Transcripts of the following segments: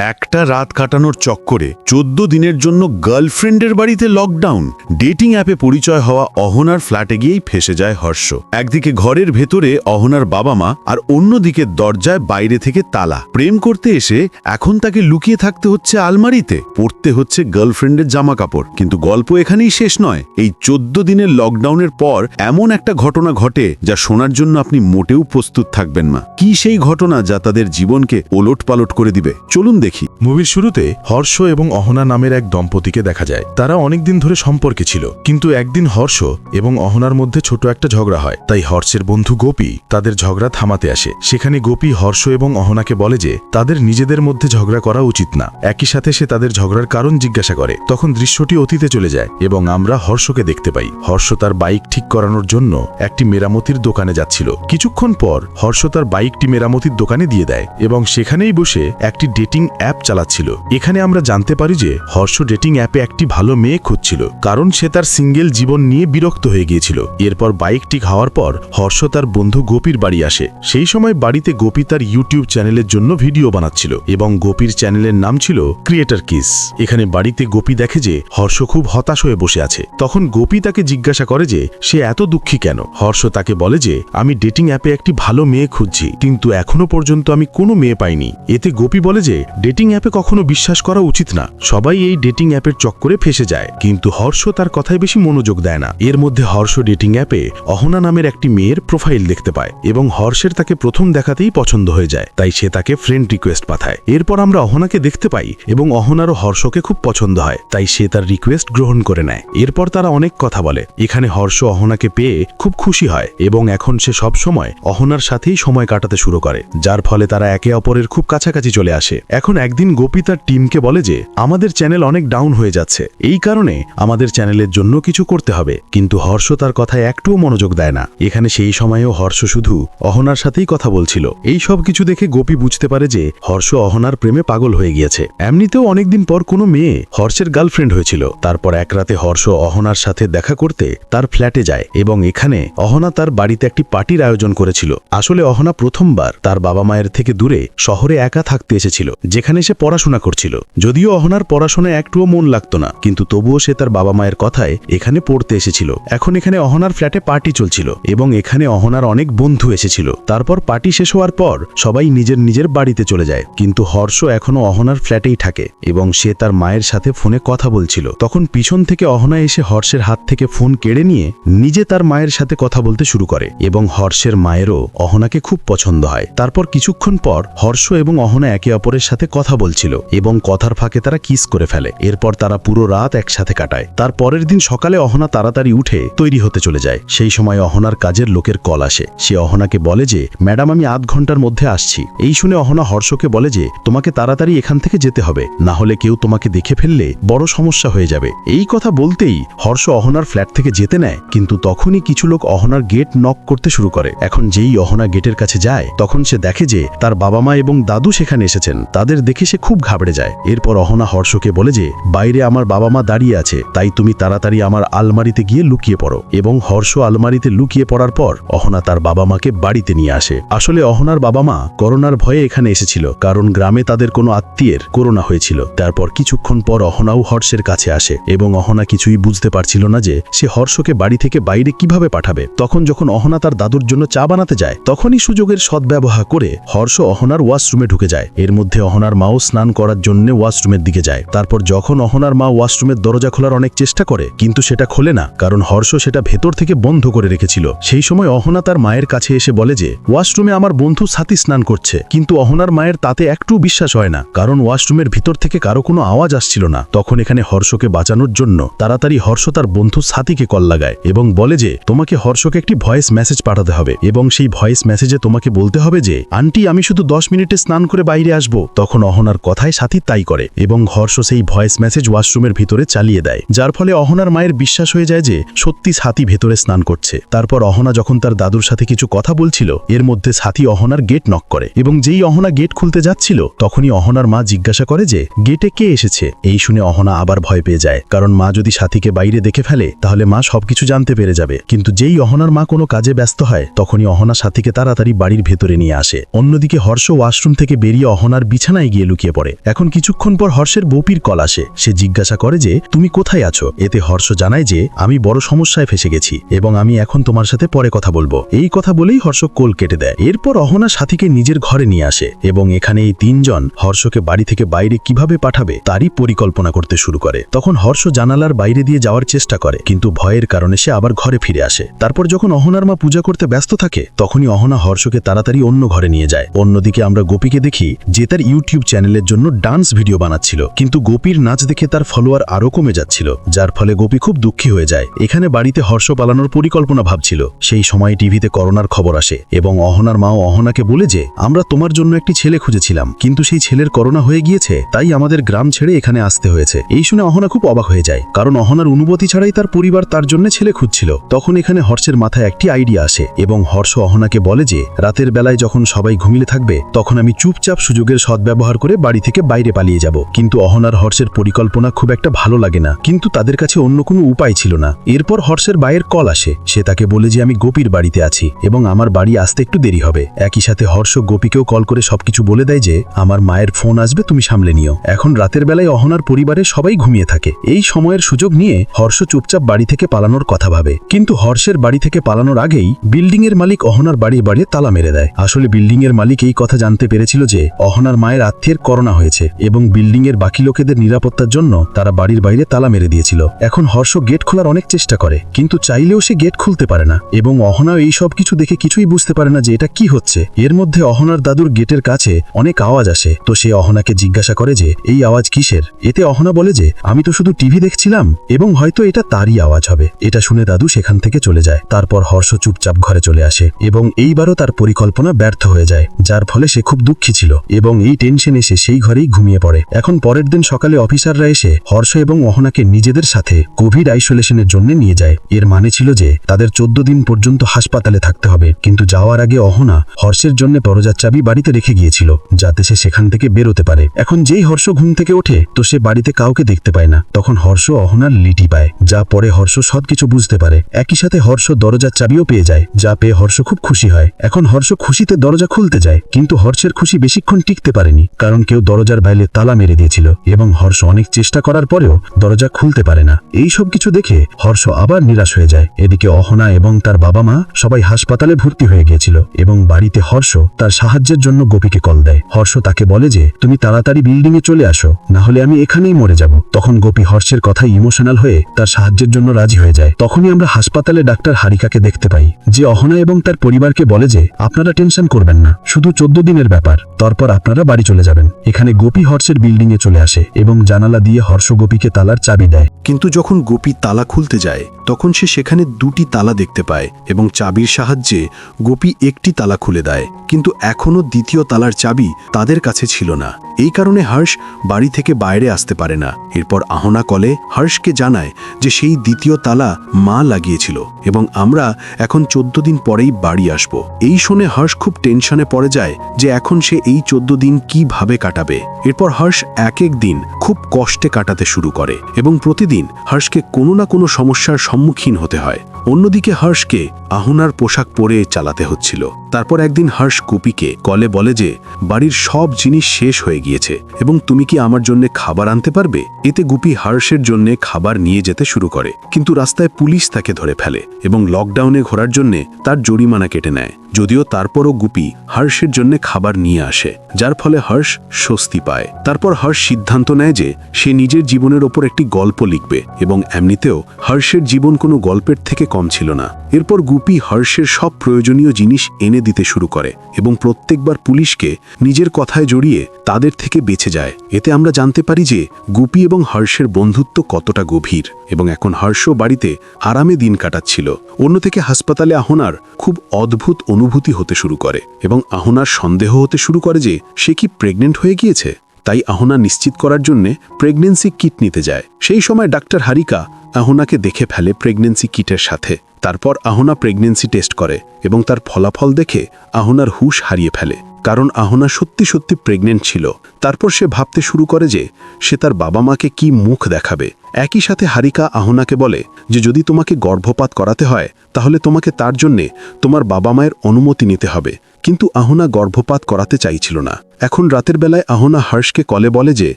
একটা রাত কাটানোর চক্করে চোদ্দ দিনের জন্য গার্লফ্রেন্ডের বাড়িতে লকডাউন। ডেটিং অ্যাপে পরিচয় হওয়া অহনার ফ্ল্যাটে গিয়েই ফেসে যায় হর্ষ। একদিকে ঘরের ভেতরে অহনার বাবা মা আর অন্যদিকে দরজায় বাইরে থেকে তালা। প্রেম করতে এসে এখন তাকে লুকিয়ে থাকতে হচ্ছে আলমারিতে, পড়তে হচ্ছে গার্লফ্রেন্ডের জামা কাপড় কিন্তু গল্প এখানেই শেষ নয়। এই চোদ্দ দিনের লকডাউনের পর এমন একটা ঘটনা ঘটে যা শোনার জন্য আপনি মোটেও প্রস্তুত থাকবেন না। কি সেই ঘটনা যা তাদের জীবনকে ওলট পালট করে দিবে? চলুন দেখি। মুভির শুরুতে হর্ষ এবং অহনা নামের এক দম্পতিকে দেখা যায়। তারা অনেকদিন ধরে সম্পর্কে ছিল, কিন্তু একদিন হর্ষ এবং অহনার মধ্যে ছোট একটা ঝগড়া হয়। তাই হর্ষের বন্ধু গোপী তাদের ঝগড়া থামাতে আসে। সেখানে গোপী হর্ষ এবং অহনাকে বলে যে, তাদের নিজেদের মধ্যে ঝগড়া করা উচিত না। একই সাথে সে তাদের ঝগড়ার কারণ জিজ্ঞাসা করে। তখন দৃশ্যটি অতীতে চলে যায় এবং আমরা হর্ষকে দেখতে পাই। হর্ষ তার বাইক ঠিক করানোর জন্য একটি মেরামতির দোকানে যাচ্ছিল। কিছুক্ষণ পর হর্ষ তার বাইকটি মেরামতির দোকানে দিয়ে দেয় এবং সেখানেই বসে একটি ডেটিং অ্যাপ চালাচ্ছিল। এখানে আমরা জানতে পারি যে হর্ষ ডেটিং অ্যাপে একটি ভালো মেয়ে খুঁজছিল, কারণ সে তার সিঙ্গেল জীবন নিয়ে বিরক্ত হয়ে গিয়েছিল। এরপর বাইক ঠিক হওয়ার পর হর্ষ তার বন্ধু গোপীর বাড়ি আসে। সেই সময় বাড়িতে গোপী তার ইউটিউব চ্যানেলের জন্য ভিডিও বানাচ্ছিল এবং গোপীর চ্যানেলের নাম ছিল ক্রিয়েটার কিস। এখানে বাড়িতে গোপী দেখে যে হর্ষ খুব হতাশ হয়ে বসে আছে। তখন গোপী তাকে জিজ্ঞাসা করে যে, সে এত দুঃখী কেন? হর্ষ তাকে বলে যে, আমি ডেটিং অ্যাপে একটি ভালো মেয়ে খুঁজছি, কিন্তু এখনও পর্যন্ত আমি কোনো মেয়ে পাইনি। এতে গোপী বলে যে ডেটিং অ্যাপে কখনো বিশ্বাস করা উচিত না। সবাই এই ডেটিং অ্যাপের চক্করে ফেসে যায়। কিন্তু হর্ষ তার কথায় বেশি মনোযোগ দেয় না। এর মধ্যে হর্ষ ডেটিং অ্যাপে অহনা নামের একটি মেয়ের প্রোফাইল দেখতে পায় এবং হর্ষের তাকে প্রথম দেখাতেই পছন্দ হয়ে যায়। তাই সে তাকে ফ্রেন্ড রিকোয়েস্ট পাঠায়। এরপর আমরা অহনাকে দেখতে পাই এবং অহনারও হর্ষকে খুব পছন্দ হয়। তাই সে তার রিকোয়েস্ট গ্রহণ করে নেয়। এরপর তারা অনেক কথা বলে। এখানে হর্ষ অহনাকে পেয়ে খুব খুশি হয় এবং এখন সে সব সময় অহনার সাথেই সময় কাটাতে শুরু করে। যার ফলে তারা একে অপরের খুব কাছাকাছি চলে আসে। এখন একদিন গোপী তার টিমকে বলে যে, আমাদের চ্যানেল অনেক ডাউন হয়ে যাচ্ছে। এই কারণে আমাদের চ্যানেলের জন্য কিছু করতে হবে। কিন্তু হর্ষ তার কথায় একটুও মনোযোগ দেয় না। এখানে সেই সময়েও হর্ষ শুধু অহনার সাথেই কথা বলছিল। এই সব কিছু দেখে গোপী বুঝতে পারে যে, হর্ষ অহনার প্রেমে পাগল হয়ে গিয়েছে। এমনিতেও অনেকদিন পর কোনো মেয়ে হর্ষের গার্লফ্রেন্ড হয়েছিল। তারপর এক রাতে হর্ষ অহনার সাথে দেখা করতে তার ফ্ল্যাটে যায় এবং এখানে অহনা তার বাড়িতে একটি পার্টির আয়োজন করেছিল। আসলে অহনা প্রথমবার তার বাবা মায়ের থেকে দূরে শহরে একা থাকতে এসেছিল, যেখানে সে পড়াশোনা করছিল। যদিও অহনার পড়াশোনায় একটুও মন লাগতো না, কিন্তু তবুও সে তার বাবা মায়ের কথায় এখানে পড়তে এসেছিল। এখন এখানে অহনার ফ্ল্যাটে পার্টি চলছিল এবং এখানে অহনার অনেক বন্ধু এসেছিল। তারপর পার্টি শেষ হওয়ার পর সবাই নিজের নিজের বাড়িতে চলে যায়, কিন্তু হর্ষ এখনও অহনার ফ্ল্যাটেই থাকে এবং সে তার মায়ের সাথে ফোনে কথা বলছিল। তখন পিছন থেকে অহনা এসে হর্ষের হাত থেকে ফোন কেড়ে নিয়ে নিজে তার মায়ের সাথে কথা বলতে শুরু করে এবং হর্ষের মায়েরও অহনাকে খুব পছন্দ হয়। তারপর কিছুক্ষণ পর হর্ষ এবং অহনা একে অপরের সাথে কথা বলছিল এবং কথার ফাঁকে তারা কিস করে ফেলে। এরপর তারা পুরো রাত একসাথে কাটায়। তার পরের দিন সকালে অহনা তাড়াতাড়ি উঠে তৈরি হতে চলে যায়। সেই সময় অহনার কাজের লোকের কল আসে। সে অহনাকে বলে যে, ম্যাডাম, আমি আধ ঘণ্টার মধ্যে আসছি। এই শুনে অহনা হর্ষকে বলে যে, তোমাকে তাড়াতাড়ি এখান থেকে যেতে হবে। না হলে কেউ তোমাকে দেখে ফেললে বড় সমস্যা হয়ে যাবে। এই কথা বলতেই হর্ষ অহনার ফ্ল্যাট থেকে যেতে নেয়, কিন্তু তখনই কিছু লোক অহনার গেট নক করতে শুরু করে। এখন যেই অহনা গেটের কাছে যায়, তখন সে দেখে যে, তার বাবা মা এবং দাদু সেখানে এসেছেন। তাদের দেখে সে খুব ঘাবড়ে যায়। এরপর অহনা হর্ষকে বলে যে, বাইরে আমার বাবা মা দাঁড়িয়ে আছে, তাই তুমি তাড়াতাড়ি আমার আলমারিতে গিয়ে লুকিয়ে পড়ো। এবং হর্ষ আলমারিতে লুকিয়ে পড়ার পর অহনা তার বাবা মাকে বাড়িতে নিয়ে আসে। আসলে অহনার বাবা মা করোনার ভয়ে এখানে এসেছিল, কারণ গ্রামে তাদের কোনো আত্মীয়ের করোনা হয়েছিল। তারপর কিছুক্ষণ পর অহনাও হর্ষের কাছে আসে এবং অহনা কিছুই বুঝতে পারছিল না যে, সে হর্ষকে বাড়ি থেকে বাইরে কীভাবে পাঠাবে। তখন যখন অহনা তার দাদুর জন্য চা বানাতে যায়, তখনই সুযোগের সদ্ব্যবহার করে হর্ষ অহনার ওয়াশরুমে ঢুকে যায়। এর মধ্যে অহনার মাও স্নান করার জন্য ওয়াশরুমের দিকে যায়। তারপর যখন অহনার মা ওয়াশরুমের দরজা খোলার অনেক চেষ্টা করে, কিন্তু সেটা খোলে না, কারণ হর্ষ সেটা ভেতর থেকে বন্ধ করে রেখেছিল। সেই সময় অহনা তার মায়ের কাছে এসে বলে যে, ওয়াশরুমে আমার বন্ধু সাথী স্নান করছে, কিন্তু অহনার মায়ের তাতে একটু বিশ্বাস হয় না, কারণ ওয়াশরুমের ভিতর থেকে কারও কোনো আওয়াজ আসছিল না। তখন এখানে হর্ষকে বাঁচানোর জন্য তাড়াতাড়ি হর্ষ তার বন্ধু সাথীকে কল লাগায় এবং বলে যে, তোমাকে হর্ষকে একটি ভয়েস মেসেজ পাঠাতে হবে এবং সেই ভয়েস মেসেজে তোমাকে বলতে হবে যে, আন্টি, আমি শুধু দশ মিনিটে স্নান করে বাইরে আসব। তখন অহনার কথায় সাথী তাই করে এবং হর্ষ সেই ভয়েস মেসেজ ওয়াশরুমের ভিতরে চালিয়ে দেয়, যার ফলে অহনার মায়ের বিশ্বাস হয়ে যায় যে সত্যি সাথী ভেতরে স্নান করছে। তারপর অহনা যখন তার দাদুর সাথে কিছু কথা বলছিল, এর মধ্যে সাথী অহনার গেট নক করে এবং যেই অহনা গেট খুলতে যাচ্ছিল, তখনই অহনার মা জিজ্ঞাসা করে যে, গেটে কে এসেছে? এই শুনে অহনা আবার ভয় পেয়ে যায়, কারণ মা যদি সাথীকে বাইরে দেখে ফেলে, তাহলে মা সবকিছু জানতে পেরে যাবে। কিন্তু যেই অহনার মা কোনো কাজে ব্যস্ত হয়, তখনই অহনা সাথীকে তাড়াতাড়ি বাড়ির ভেতরে নিয়ে আসে। অন্যদিকে হর্ষ ওয়াশরুম থেকে বেরিয়ে অহনার বিছানায় কোনায় গিয়ে লুকিয়ে পড়ে? এখন কিছুক্ষণ পর হর্ষের বপির কল আসে। সে জিজ্ঞাসা করে যে, তুমি কোথায় আছো? এতে হর্ষ জানায় যে, আমি বড় সমস্যায় ফেসে গেছি এবং আমি এখন তোমার সাথে পরে কথা বলব। এই কথা বলেই হর্ষ কোল কেটে দেয়। এরপর অহনা সাথীকে নিজের ঘরে নিয়ে আসে এবং এখানে এই তিনজন হর্ষকে বাড়ি থেকে বাইরে কীভাবে পাঠাবে তারই পরিকল্পনা করতে শুরু করে। তখন হর্ষ জানালার বাইরে দিয়ে যাওয়ার চেষ্টা করে, কিন্তু ভয়ের কারণে সে আবার ঘরে ফিরে আসে। তারপর যখন অহনার মা পূজা করতে ব্যস্ত থাকে, তখনই অহনা হর্ষকে তাড়াতাড়ি অন্য ঘরে নিয়ে যায়। অন্যদিকে আমরা গোপীকে দেখি যে তার ইউটিউব চ্যানেলের জন্য ডান্স ভিডিও বানাচ্ছিল। কিন্তু গোপীর নাচ দেখে তার ফলোয়ার আরও কমে যাচ্ছিল, যার ফলে গোপী খুব দুঃখী হয়ে যায়। এখানে বাড়িতে হর্ষ পালানোর পরিকল্পনা ভাবছিল। সেই সময় টিভিতে করোনার খবর আসে এবং অহনার মাও অহনাকে বলে যে, আমরা তোমার জন্য একটি ছেলে খুঁজেছিলাম, কিন্তু সেই ছেলের করোনা হয়ে গিয়েছে, তাই আমাদের গ্রাম ছেড়ে এখানে আসতে হয়েছে। এই শুনে অহনা খুব অবাক হয়ে যায়, কারণ অহনার অনুমতি ছাড়াই তার পরিবার তার জন্য ছেলে খুঁজছিল। তখন এখানে হর্ষের মাথায় একটি আইডিয়া আসে এবং হর্ষ অহনাকে বলে যে, রাতের বেলায় যখন সবাই ঘুমিয়ে থাকবে, তখন আমি চুপচাপ সুযোগের সদ্ব্যবহার করে বাড়ি থেকে বাইরে পালিয়ে যাব। কিন্তু অহনার হর্ষের পরিকল্পনা খুব একটা ভালো লাগে না। কিন্তু তাদের কাছে অন্য কোনো উপায় ছিল না। এরপর হর্ষের বাইয়ের কল আসে। সে তাকে বলে যে, আমি গোপীর বাড়িতে আছি এবং আমার বাড়ি আসতে একটু দেরি হবে। একই সাথে হর্ষ গোপীকেও কল করে সবকিছু বলে দেয় যে, আমার মায়ের ফোন আসবে, তুমি সামলে নিও। এখন রাতের বেলায় অহনার পরিবারে সবাই ঘুমিয়ে থাকে। এই সময়ের সুযোগ নিয়ে হর্ষ চুপচাপ বাড়ি থেকে পালানোর কথা ভাবে। কিন্তু হর্ষের বাড়ি থেকে পালানোর আগেই বিল্ডিং এর মালিক অহনার বাড়ি বাড়িয়ে তালা মেরে দেয়। আসলে বিল্ডিং এর মালিক এই কথা জানতে পেরেছিল যে, অহনার মায়ের আত্মীয়ের করোনা হয়েছে এবং বিল্ডিং এর বাকি লোকেদের নিরাপত্তার জন্য তারা বাড়ির বাইরে তালা মেরে দিয়েছিল। এখন হর্ষ গেট খোলার অনেক চেষ্টা করে, কিন্তু চাইলেও সে গেট খুলতে পারে না এবং অহনাও এই সব কিছু দেখে কিছুই বুঝতে পারে না যে এটা কি হচ্ছে। এর মধ্যে অহনার দাদুর গেটের কাছে অনেক আওয়াজ আসে, তো সে অহনাকে জিজ্ঞাসা করে যে, এই আওয়াজ কিসের? এতে অহনা বলে যে, আমি তো শুধু টিভি দেখছিলাম এবং হয়তো এটা তারই আওয়াজ হবে। এটা শুনে দাদু সেখান থেকে চলে যায়। তারপর হর্ষ চুপচাপ ঘরে চলে আসে এবং এইবারও তার পরিকল্পনা ব্যর্থ হয়ে যায়, যার ফলে সে খুব দুঃখী ছিল এবং এই টেনশন এসে সেই ঘরেই ঘুমিয়ে পড়ে। এখন পরের দিন সকালে অফিসাররা এসে হর্ষ এবং অহনাকে নিজেদের সাথে কোভিড আইসোলেশনের জন্য নিয়ে যায়। এর মানে ছিল যে তাদের চোদ্দ দিন পর্যন্ত হাসপাতালে থাকতে হবে। কিন্তু যাওয়ার আগে অহনা হর্ষের জন্য দরজার চাবি বাড়িতে রেখে গিয়েছিল, যাতে সে সেখান থেকে বেরোতে পারে। এখন যেই হর্ষ ঘুম থেকে ওঠে, তো সে বাড়িতে কাউকে দেখতে পায় না। তখন হর্ষ অহনার লিটি পায়, যা পরে হর্ষ সবকিছু বুঝতে পারে। একই সাথে হর্ষ দরজার চাবিও পেয়ে যায়, যা পেয়ে হর্ষ খুব খুশি হয়। এখন হর্ষ খুশিতে দরজা খুলতে যায়, কিন্তু হর্ষের খুশি বেশিক্ষণ টিকতে পারেনি। কারণ কেউ দরজার বাইরে তালা মেরে দিয়েছিল এবং হর্ষ অনেক চেষ্টা করার পরেও দরজা খুলতে পারে না। এই সব কিছু দেখে হর্ষ আবার নিরাশ হয়ে যায়। এদিকে অহনা এবং তার বাবা মা সবাই হাসপাতালে ভর্তি হয়ে গিয়েছিল এবং বাড়িতে হর্ষ তার সাহায্যের জন্য গোপীকে কল দেয়। হর্ষ তাকে বলে যে, তুমি তাড়াতাড়ি বিল্ডিং এ চলে আসো, না হলে আমি এখানেই মরে যাব। তখন গোপী হর্ষের কথায় ইমোশনাল হয়ে তার সাহায্যের জন্য রাজি হয়ে যায়। তখনই আমরা হাসপাতালে ডাক্তার হারিকাকে দেখতে পাই, যে অহনা এবং তার পরিবারকে বলে যে, আপনারা টেনশন করবেন না, শুধু চোদ্দ দিনের ব্যাপার। তারপর আপনারা বাড়ি চলে যাবেন। এখানে গোপী হর্ষের বিল্ডিং এ চলে আসে এবং জানালা দিয়ে হর্ষ গোপীকে তালার চাবি দেয়। কিন্তু যখন গোপী তালা খুলতে যায়, তখন সে সেখানে দুটি তালা দেখতে পায় এবং চাবির সাহায্যে গোপী একটি তালা খুলে দেয়। কিন্তু এখনও দ্বিতীয় তালার চাবি তাদের কাছে ছিল না। এই কারণে হর্ষ বাড়ি থেকে বাইরে আসতে পারে না। এরপর আহনা কলে হর্ষকে জানায় যে সেই দ্বিতীয় তালা মা লাগিয়েছিল এবং আমরা এখন চোদ্দ দিন পরেই বাড়ি আসব। এই শুনে হর্ষ খুব টেনশনে পড়ে যায় যে এখন সে এই চোদ্দ দিন কীভাবে কাটাবে? এরপর হর্ষ এক এক দিন খুব কষ্টে কাটাতে শুরু করে এবং প্রতিদিন হর্ষকে কোনো না কোনো সমস্যার সম্মুখীন হতে হয়। অন্যদিকে হর্ষকে আহুনার পোশাক পরে চালাতে হচ্ছিল। তারপর একদিন হর্ষ কুপিকে কলে বলে যে, বাড়ির সব জিনিস শেষ হয়ে গিয়েছে, এবং তুমি কি আমার জন্য খাবার আনতে পারবে? এতে গুপি হর্ষের জন্য খাবার নিয়ে যেতে শুরু করে। কিন্তু রাস্তায় পুলিশ তাকে ধরে ফেলে এবং লকডাউনে ঘোরার জন্য তার জরিমানা কেটে নেয়। যদিও তারপরও গুপি হর্ষের জন্য খাবার নিয়ে আসে, যার ফলে হর্ষ স্বস্তি পায়। তারপর হর্ষ সিদ্ধান্ত নেয় যে, সে নিজের জীবনের ওপর একটি গল্প লিখবে এবং এমনিতেও হর্ষের জীবন কোনো গল্পের থেকে কম ছিল না। এরপর গুপি হর্ষের সব প্রয়োজনীয় জিনিস এনে দিতে শুরু করে এবং প্রত্যেকবার পুলিশকে নিজের কথায় জড়িয়ে তাদের থেকে বেঁচে যায়। এতে আমরা জানতে পারি যে গুপি এবং হর্ষের বন্ধুত্ব কতটা গভীর এবং এখন হর্ষ বাড়িতে আরামে দিন কাটাচ্ছিল। অন্যদিকে হাসপাতালে আহনার খুব অদ্ভুত অনুভূতি হতে শুরু করে এবং আহনার সন্দেহ হতে শুরু করে যে সে কি প্রেগনেন্ট হয়ে গিয়েছে? তাই আহনা নিশ্চিত করার জন্যে প্রেগনেন্সি কিট নিতে যায়। সেই সময় ডাক্তার হারিকা আহনাকে দেখে ফেলে প্রেগনেন্সি কিটের সাথে। তারপর আহনা প্রেগনেন্সি টেস্ট করে এবং তার ফলাফল দেখে আহনার হুশ হারিয়ে ফেলে। কারণ আহনা সত্যি সত্যি প্রেগনেন্ট ছিল। তারপর সে ভাবতে শুরু করে যে সে তার বাবা মাকে কি মুখ দেখাবে। একই সাথে হারিকা আহনাকে বলে যে যদি তোমাকে গর্ভপাত করাতে হয়, তাহলে তোমাকে তার জন্যে তোমার বাবা মায়ের অনুমতি নিতে হবে। কিন্তু আহনা গর্ভপাত করাতে চাইছিল না। এখন রাতের বেলায় আহনা হর্ষকে কলে বলে যে,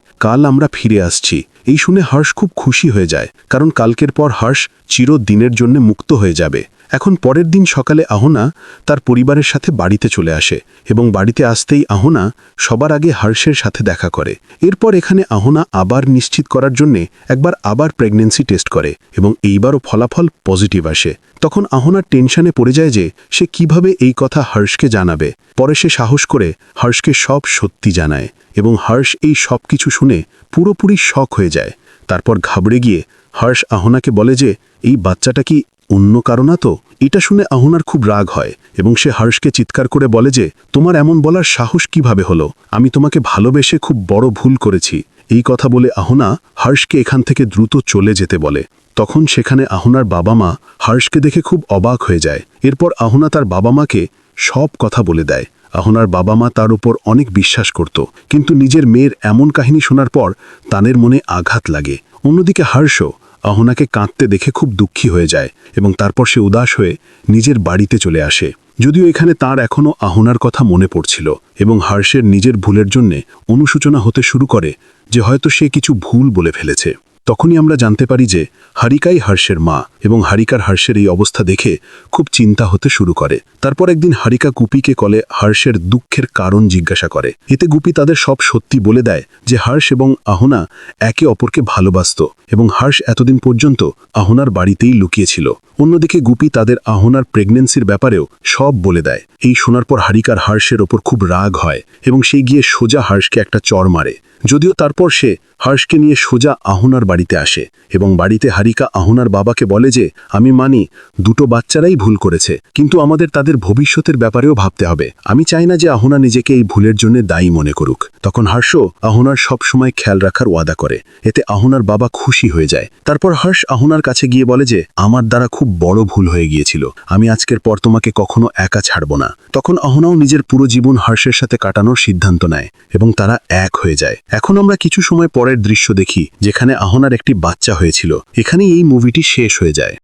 কাল আমরা ফিরে আসছি। এই শুনে হর্ষ খুব খুশি হয়ে যায়, কারণ কালকের পর হর্ষ চিরদিনের জন্য মুক্ত হয়ে যাবে। এখন পরের দিন সকালে আহনা তার পরিবারের সাথে বাড়িতে চলে আসে এবং বাড়িতে আসতেই আহনা সবার আগে হর্ষের সাথে দেখা করে। এরপর এখানে আহনা আবার নিশ্চিত করার জন্যে একবার আবার প্রেগনেন্সি টেস্ট করে এবং এইবারও ফলাফল পজিটিভ আসে। তখন আহনার টেনশনে পড়ে যায় যে সে কীভাবে এই কথা হর্ষকে জানাবে। পরে সে সাহস করে হর্ষকে সব সত্যি জানায় এবং হর্ষ এই সব কিছু শুনে পুরোপুরি শখ হয়ে যায়। তারপর ঘাবড়ে গিয়ে হর্ষ আহনাকে বলে যে, এই বাচ্চাটা কি অন্য কারণা তো? এটা শুনে আহনার খুব রাগ হয় এবং সে হর্ষকে চিৎকার করে বলে যে, তোমার এমন বলার সাহস কীভাবে হলো? আমি তোমাকে ভালোবেসে খুব বড় ভুল করেছি। এই কথা বলে আহনা হর্ষকে এখান থেকে দ্রুত চলে যেতে বলে। তখন সেখানে আহনার বাবা মা হর্ষকে দেখে খুব অবাক হয়ে যায়। এরপর আহনা তার বাবা মাকে সব কথা বলে দেয়। আহনার বাবা মা তার উপর অনেক বিশ্বাস করত, কিন্তু নিজের মেয়ের এমন কাহিনী শোনার পর তানের মনে আঘাত লাগে। অন্যদিকে হর্ষ আহনাকে কাঁদতে দেখে খুব দুঃখী হয়ে যায় এবং তারপর সে উদাস হয়ে নিজের বাড়িতে চলে আসে। যদিও এখানে তার এখনও আহনার কথা মনে পড়ছিল এবং হার্ষের নিজের ভুলের জন্যে অনুশোচনা হতে শুরু করে যে হয়তো সে কিছু ভুল বলে ফেলেছে। তখনই আমরা জানতে পারি যে হারিকাই হর্ষের মা এবং হারিকার হর্ষের এই অবস্থা দেখে খুব চিন্তা হতে শুরু করে। তারপর একদিন হারিকা গুপিকে কলে হর্ষের দুঃখের কারণ জিজ্ঞাসা করে। এতে গুপি তাদের সব সত্যি বলে দেয় যে হর্ষ এবং আহনা একে অপরকে ভালোবাসত এবং হর্ষ এতদিন পর্যন্ত আহনার বাড়িতেই লুকিয়েছিল। অন্যদিকে গুপি তাদের আহনার প্রেগনেন্সির ব্যাপারেও সব বলে দেয়। এই শোনার পর হারিকার হর্ষের ওপর খুব রাগ হয় এবং সে গিয়ে সোজা হর্ষকে একটা চর মারে। যদিও তারপর সে হর্ষকে নিয়ে সোজা আহনার বাড়িতে আসে এবং বাড়িতে হারিকা আহনার বাবাকে বলে যে, আমি মানি, দুটো বাচ্চারাই ভুল করেছে, কিন্তু আমাদের তাদের ভবিষ্যতের ব্যাপারেও ভাবতে হবে। আমি চাই না যে আহনা নিজেকে এই ভুলের জন্য দায়ী মনে করুক। তখন হর্ষ আহনার সব সময় খেয়াল রাখার ওয়াদা করে। এতে আহনার বাবা খুশি হয়ে যায়। তারপর হর্ষ আহনার কাছে গিয়ে বলে যে, আমার দ্বারা খুব বড় ভুল হয়ে গিয়েছিল। আমি আজকের পর তোমাকে কখনো একা ছাড়ব না। তখন অহনাও নিজের পুরো জীবন হর্ষের সাথে কাটানোর সিদ্ধান্ত নেয় এবং তারা এক হয়ে যায়। এখন আমরা কিছু সময় পরের দৃশ্য দেখি, যেখানে আহনার একটি বাচ্চা হয়েছিল। এখানেই এই মুভিটি শেষ হয়ে যায়।